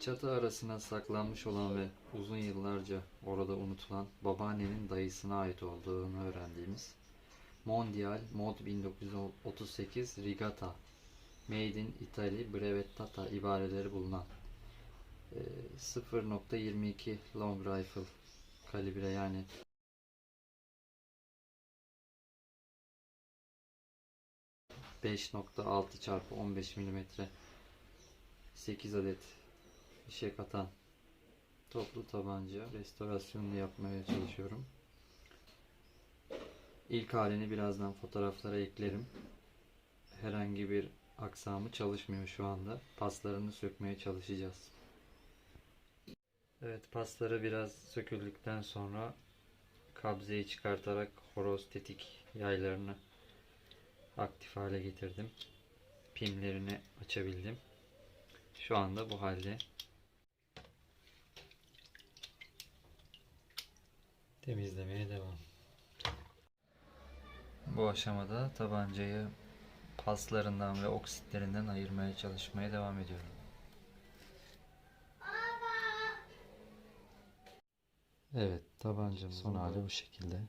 Çatı arasına saklanmış olan ve uzun yıllarca orada unutulan babaannemin dayısına ait olduğunu öğrendiğimiz Mondial Mod 1938 Rigata Made in Italy Brevettata ibareleri bulunan e, 0.22 long rifle kalibre yani ...5.6 çarpı 15 milimetre 8 adet fişek atan toplu tabanca restorasyonunu yapmaya çalışıyorum. İlk halini birazdan fotoğraflara eklerim. Herhangi bir aksamı çalışmıyor şu anda. Paslarını sökmeye çalışacağız. Evet pasları biraz söküldükten sonra kabzeyi çıkartarak horoz tetik yaylarını aktif hale getirdim. Pimlerini açabildim. Şu anda bu halde. Temizlemeye devam. Bu aşamada tabancayı paslarından ve oksitlerinden ayırmaya çalışmaya devam ediyorum. Evet, tabancamın son hali bu şekilde.